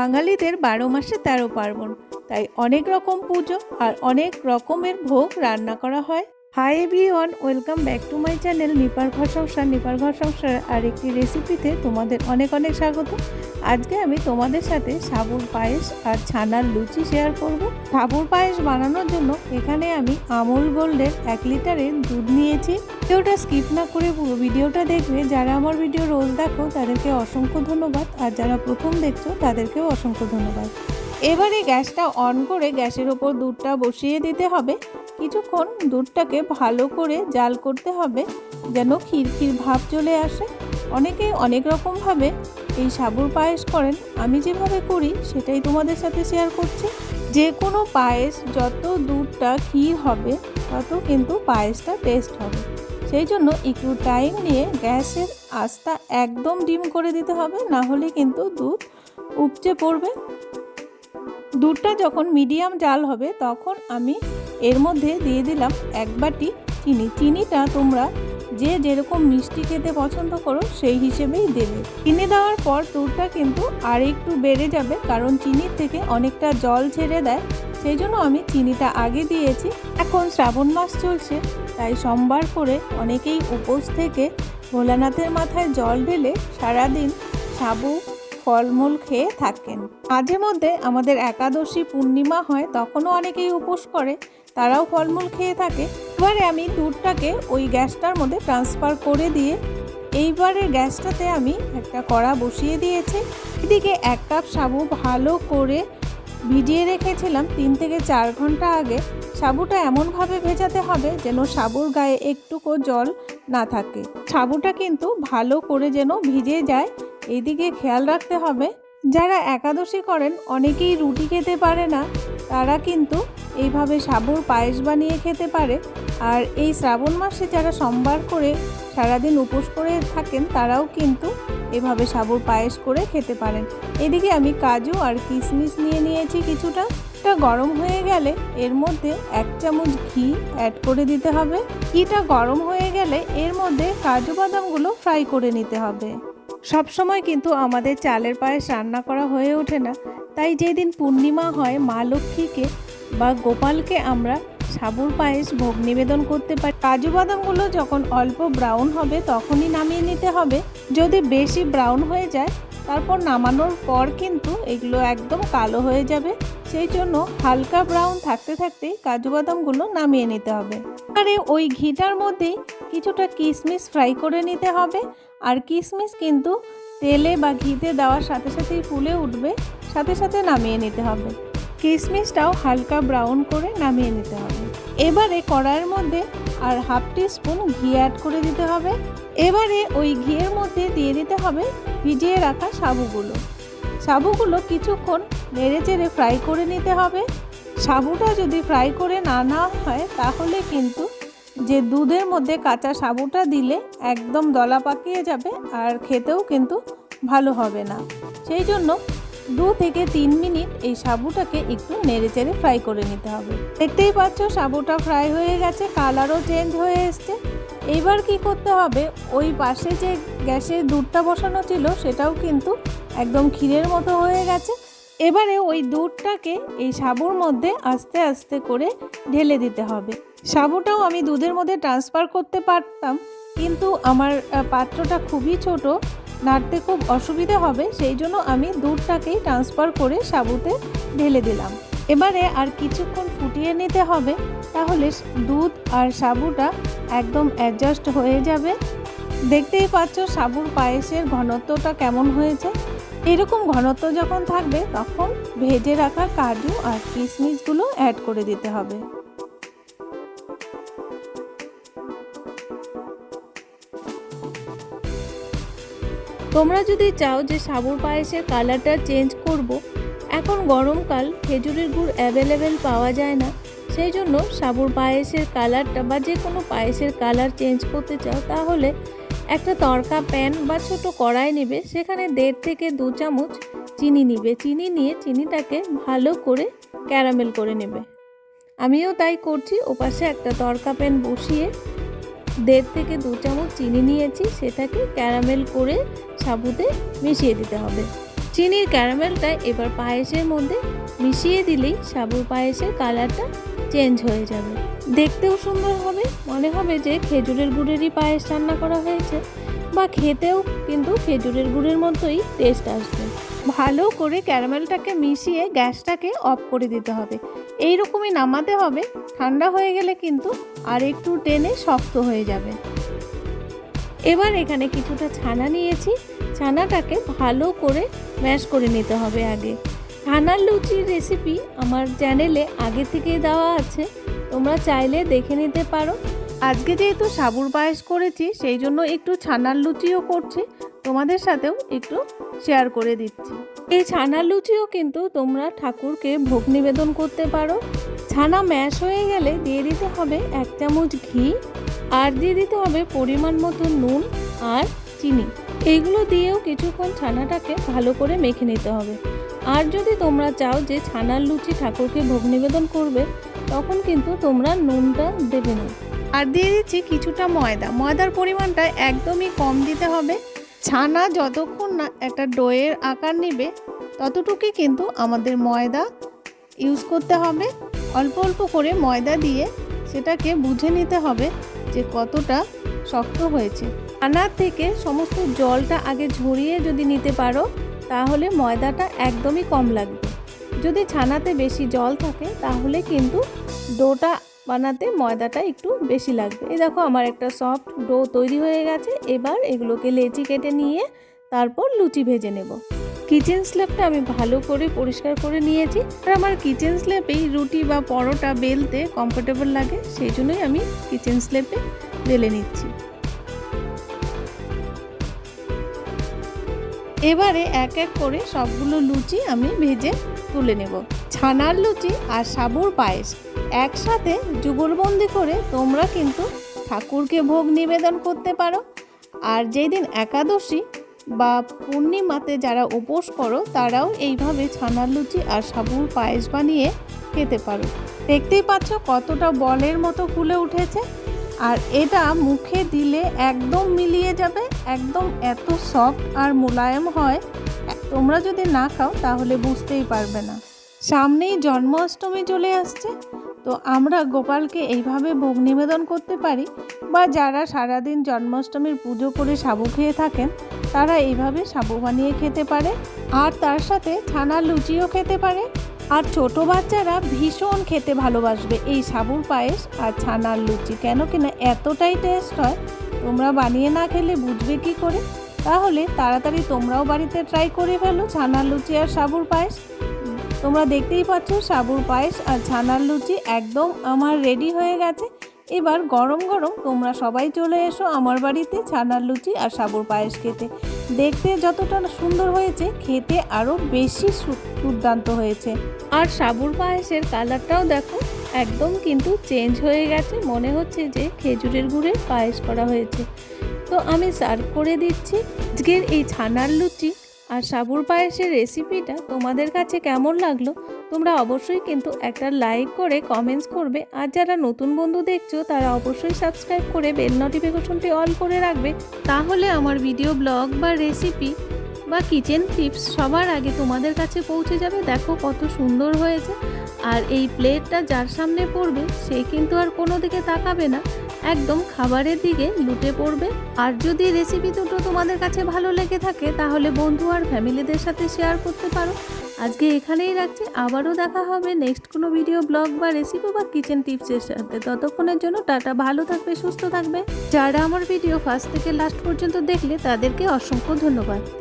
বাঙালিদের বারো মাসে তেরো পার্বণ। তাই অনেক রকম পুজো আর অনেক রকমের ভোগ রান্না করা হয়। Hi everyone welcome back to my channel নিপার ঘর সংসার নিপার ঘর সংসার আর একটি রেসিপিতে তোমাদের অনেক অনেক স্বাগত। আজকে আমি তোমাদের সাথে সাবুর পায়েস আর ছানার লুচি শেয়ার করব। সাবুর পায়েস বানানোর জন্য এখানে আমি আমুল গোল্ডের এক লিটারের দুধ নিয়েছি। ভিডিওটা স্কিপ না করে পুরো ভিডিওটা দেখবে। যারা আমার ভিডিও রোজ দেখো, তাদেরকে অসংখ্য ধন্যবাদ। আর যারা প্রথম দেখছ, তাদেরকেও অসংখ্য ধন্যবাদ। এবারে গ্যাসটা অন করে গ্যাসের ওপর দুধটা বসিয়ে দিতে হবে। কিছুক্ষণ দুধটাকে ভালো করে জাল করতে হবে, যেন খিরখির ভাব চলে আসে। অনেকে অনেক রকমভাবে এই সাবুর পায়েস করেন। আমি যেভাবে করি, সেটাই তোমাদের সাথে শেয়ার করছি। যে কোনো পায়েস, যত দুধটা ক্ষীর হবে, তত কিন্তু পায়েসটা টেস্ট হবে। সেই জন্য একটু টাইম নিয়ে গ্যাসের আস্তা একদম ডিম করে দিতে হবে, না হলে কিন্তু দুধ উপচে পড়বে। দুধটা যখন মিডিয়াম জাল হবে, তখন আমি এর মধ্যে দিয়ে দিলাম এক বাটি চিনি। চিনিটা তোমরা যে যেরকম মিষ্টি খেতে পছন্দ করো, সেই হিসেবেই দেবে। চিনি দেওয়ার পর দুধটা কিন্তু আর একটু বেড়ে যাবে, কারণ চিনির থেকে অনেকটা জল ছেড়ে দেয়। সেই জন্য আমি চিনিটা আগে দিয়েছি। এখন শ্রাবণ মাস চলছে, তাই সোমবার করে অনেকেই উপোস থেকে ভোলানাথের মাথায় জল ঢেলে সারাদিন সাবু ফলমূল খেয়ে থাকেন। মাঝে মধ্যে আমাদের একাদশী পূর্ণিমা হয়, তখনও অনেকেই উপোস করে। তারাও ফলমূল খেয়ে থাকে। এবারে আমি দুধটাকে ওই গ্যাসটার মধ্যে ট্রান্সফার করে দিয়ে, এইবারের গ্যাসটাতে আমি একটা কড়া বসিয়ে দিয়েছি। এদিকে এক কাপ সাবু ভালো করে ভিজিয়ে রেখেছিলাম তিন থেকে চার ঘণ্টা আগে। সাবুটা এমনভাবে ভেজাতে হবে যেন সাবুর গায়ে একটুকু জল না থাকে। সাবুটা কিন্তু ভালো করে যেন ভিজে যায়। এইদিকে খেয়াল রাখতে হবে, যারা একাদশী করেন অনেকেই রুটি খেতে পারে না, তারা কিন্তু এইভাবে সাবুর পায়েস বানিয়ে খেতে পারে। আর এই শ্রাবণ মাসে যারা সোমবার করে সারাদিন উপোস করে থাকেন, তারাও কিন্তু এভাবে সাবুর পায়েস করে খেতে পারেন। এদিকে আমি কাজু আর কিশমিশ নিয়ে নিয়েছি কিছুটা। এটা গরম হয়ে গেলে এর মধ্যে এক চামচ ঘি অ্যাড করে দিতে হবে। ঘিটা গরম হয়ে গেলে এর মধ্যে কাজু বাদামগুলো ফ্রাই করে নিতে হবে। সব সময় কিন্তু আমাদের চালের পায়েস রান্না করা হয়ে ওঠে না। তাই যেদিন পূর্ণিমা হয়, মা লক্ষ্মীকে বা গোপালকে আমরা সাবুর পায়েস ভোগ নিবেদন করতে পারি। কাজু বাদামগুলো যখন অল্প ব্রাউন হবে, তখনই নামিয়ে নিতে হবে। যদি বেশি ব্রাউন হয়ে যায়, তারপর নামানোর পর কিন্তু এগুলো একদম কালো হয়ে যাবে। সেই জন্য হালকা ব্রাউন থাকতে থাকতেই কাজু বাদামগুলো নামিয়ে নিতে হবে। আরে ওই ঘিটার মধ্যেই কিছুটা কিশমিশ ফ্রাই করে নিতে হবে। আর কিশমিশ কিন্তু তেলে বা ঘিতে দেওয়ার সাথে সাথেই ফুলে উঠবে, সাথে সাথে নামিয়ে নিতে হবে। কিশমিশটাও হালকা ব্রাউন করে নামিয়ে নিতে হবে। এবারে কড়াইয়ের মধ্যে আর হাফ টি স্পুন ঘি অ্যাড করে দিতে হবে। এবারে ওই ঘিয়ের মধ্যে দিয়ে দিতে হবে ভিজিয়ে রাখা সাবুগুলো। সাবুগুলো কিছুক্ষণ নেড়ে চেড়ে ফ্রাই করে নিতে হবে। সাবুটা যদি ফ্রাই করে না নেওয়া হয়, তাহলে কিন্তু যে দুধের মধ্যে কাঁচা সাবুটা দিলে একদম দলা পাকিয়ে যাবে আর খেতেও কিন্তু ভালো হবে না। সেই জন্য দু থেকে তিন মিনিট এই সাবুটাকে একটু নেড়ে চেড়ে ফ্রাই করে নিতে হবে। দেখতেই পাচ্ছ, সাবুটা ফ্রাই হয়ে গেছে, কালারও চেঞ্জ হয়ে এসছে। এইবার কি করতে হবে, ওই পাশে যে গ্যাসে দুধটা বসানো ছিল, সেটাও কিন্তু একদম ক্ষীরের মতো হয়ে গেছে। এবারে ওই দুধটাকে এই সাবুর মধ্যে আস্তে আস্তে করে ঢেলে দিতে হবে। সাবুটাও আমি দুধের মধ্যে ট্রান্সফার করতে পারতাম, কিন্তু আমার পাত্রটা খুবই ছোট, নাড়তে খুব অসুবিধে হবে, সেই জন্য আমি দুধটাকেই ট্রান্সফার করে সাবুতে ঢেলে দিলাম। এবারে আর কিছুক্ষণ ফুটিয়ে নিতে হবে, তাহলে দুধ আর সাবুটা একদম অ্যাডজাস্ট হয়ে যাবে। দেখতেই পাচ্ছ সাবুর পায়েসের ঘনত্বটা কেমন হয়েছে। এরকম ঘনত্ব যখন থাকবে, তখন ভেজে রাখা কাজু আর কিশমিশগুলো অ্যাড করে দিতে হবে। তোমরা যদি চাও যে সাবুর পায়েসের কালারটা চেঞ্জ করব, এখন গরমকাল, খেজুরের গুড় অ্যাভেলেবেল পাওয়া যায় না, সেই জন্য সাবুর পায়েসের কালারটা বা যে কোনো পায়েসের কালার চেঞ্জ করতে চাও, তাহলে একটা তড়কা প্যান বা ছোট কড়াই নেবে, সেখানে দেড় থেকে দু চামচ চিনি নিবে। চিনি নিয়ে চিনিটাকে ভালো করে ক্যারামেল করে নেবে। আমিও তাই করছি, ওপাশে একটা তড়কা প্যান বসিয়ে দেড় থেকে দু চামচ চিনি নিয়েছি, সেটাকে ক্যারামেল করে সাবুতে মিশিয়ে দিতে হবে। চিনির ক্যারামেলটা এবার পায়েসের মধ্যে মিশিয়ে দিলেই সাবুর পায়েসের কালারটা চেঞ্জ হয়ে যাবে। দেখতেও সুন্দর হবে, মনে হবে যে খেজুরের গুড়েরই পায়েস রান্না করা হয়েছে, বা খেতেও কিন্তু খেজুরের গুড়ের মতোই টেস্ট আসবে। ভালো করে ক্যারামেলটাকে মিশিয়ে গ্যাসটাকে অফ করে দিতে হবে। এই রকমই নামাতে হবে, ঠান্ডা হয়ে গেলে কিন্তু আর একটু টেনে শক্ত হয়ে যাবে। এবার এখানে কিছুটা ছানা নিয়েছি। ছানাটাকে ভালো করে ম্যাশ করে নিতে হবে আগে। ছানার লুচির রেসিপি আমার চ্যানেলে আগে থেকেই দেওয়া আছে। তোমরা চাইলে দেখে নিতে পারো। আজকে যেহেতু সাবুর পায়েস করেছি, সেই জন্য একটু ছানার লুচিও করছি। তোমাদের সাথেও একটু শেয়ার করে দিচ্ছি। এই ছানার লুচিও কিন্তু তোমরা ঠাকুরকে ভোগ নিবেদন করতে পারো। ছানা ম্যাশ হয়ে গেলে দিয়ে দিতে হবে এক চামচ ঘি আর দিয়ে দিতে হবে পরিমাণ মতো নুন আর চিনি। এইগুলো দিয়েও কিছুক্ষণ ছানাটাকে ভালো করে মেখে নিতে হবে। আর যদি তোমরা চাও যে ছানার লুচি ঠাকুরকে ভোগ নিবেদন করবে, তখন কিন্তু তোমরা নুনটা দেবে না। আর দিয়ে দিচ্ছি কিছুটা ময়দা। ময়দার পরিমাণটা একদমই কম দিতে হবে। ছানা যতক্ষণ না একটা ডোয়ের আকার নেবে, ততটুকুই কিন্তু আমাদের ময়দা ইউজ করতে হবে। অল্প অল্প করে ময়দা দিয়ে সেটাকে বুঝে নিতে হবে যে কতটা শক্ত হয়েছে। ছানার থেকে সমস্ত জলটা আগে ঝরিয়ে যদি নিতে পারো, তাহলে ময়দাটা একদমই কম লাগবে। যদি ছানাতে বেশি জল থাকে, তাহলে কিন্তু ডোটা বানাতে ময়দাটা একটু বেশি লাগবে। এই দেখো আমার একটা সফট ডো তৈরি হয়ে গেছে। এবার এগুলোকে লেচি কেটে নিয়ে তারপর লুচি ভেজে নেব। কিচেন স্ল্যাবটা আমি ভালো করে পরিষ্কার করে নিয়েছি। আর আমার কিচেন স্ল্যাবেই রুটি বা পরোটা বেলতে কমফোর্টেবল লাগে, সেই জন্যই আমি কিচেন স্ল্যাবে বেলে নিচ্ছি। এবারে এক এক করে সবগুলো লুচি আমি ভেজে তুলে নেব। ছানার লুচি আর সাবুর পায়েস একসাথে যুগলবন্দি করে তোমরা কিন্তু ঠাকুরকে ভোগ নিবেদন করতে পারো। আর যেই দিন একাদশী বা পূর্ণিমাতে যারা উপোস করো, তারাও এইভাবে ছানার লুচি আর সাবুর পায়েস বানিয়ে খেতে পারো। দেখতেই পাচ্ছ কতটা বলের মতো ফুলে উঠেছে। আর এটা মুখে দিলে একদম মিলিয়ে যাবে, একদম এত সফট আর মোলায়েম হয়, তোমরা যদি না খাও তাহলে বুঝতেই পারবে না। সামনেই জন্মাষ্টমী চলে আসছে। তো আমরা গোপালকে এইভাবে ভোগ নিবেদন করতে পারি? বা যারা সারাদিন জন্মাষ্টমীর পুজো করে সাবু খেয়ে থাকেন, তারা এইভাবে সাবু বানিয়ে খেতে পারে? আর তার সাথে ছানার লুচিও খেতে পারে? আর ছোট বাচ্চারা ভীষণ খেতে ভালোবাসবে এই সাবুর পায়েস আর ছানার লুচি। কেন কিনা এতটাই টেস্ট হয়? তোমরা বানিয়ে না খেলে বুঝবে কি করে? তাহলে তাড়াতাড়ি তোমরাও বাড়িতে ট্রাই করে ফেলো ছানার লুচি আর সাবুর পায়েস। তোমরা দেখতেই পাচ্ছ সাবুর পায়েস আর ছানার লুচি একদম আমার রেডি হয়ে গেছে। এবার গরম গরম তোমরা সবাই চলে এসো আমার বাড়িতে ছানার লুচি আর সাবুর পায়েস খেতে। দেখতে যতটা সুন্দর হয়েছে, খেতে আরও বেশি দুর্দান্ত হয়েছে। আর সাবুর পায়েসের কালারটাও দেখো, একদম কিন্তু চেঞ্জ হয়ে গেছে। মনে হচ্ছে যে খেজুরের গুড়ের পায়েস করা হয়েছে। তো আমি সার্ভ করে দিচ্ছি। আজকের এই ছানার লুচি আর সাবুর পায়েসের রেসিপিটা তোমাদের কাছে কেমন লাগল, তোমরা অবশ্যই কিন্তু একটা লাইক করে কমেন্টস করবে। আর যারা নতুন বন্ধু দেখছ, তারা অবশ্যই সাবস্ক্রাইব করে বেল নোটিফিকেশনটি অল করে রাখবে। তাহলে আমার ভিডিও ব্লগ বা রেসিপি বা কিচেন টিপস সবার আগে তোমাদের কাছে পৌঁছে যাবে। দেখো কত সুন্দর হয়েছে। আর এই প্লেটটা যার সামনে পড়বে, সে কিন্তু আর কোনো দিকে তাকাবে না। একদম খাবারের দিকে লুটে পড়বে। আর যদি রেসিপি দুটো তোমাদের কাছে ভালো লেগে থাকে, তাহলে বন্ধু আর ফ্যামিলিদের সাথে শেয়ার করতে পারো। আজকে এখানেই রাখছি। আবারও দেখা হবে নেক্সট কোনো ভিডিও ব্লগ বা রেসিপি বা কিচেন টিপসের সাথে। ততক্ষণের জন্য টাটা, ভালো থাকবে, সুস্থ থাকবে। যারা আমার ভিডিও ফার্স্ট থেকে লাস্ট পর্যন্ত দেখলে, তাদেরকে অসংখ্য ধন্যবাদ।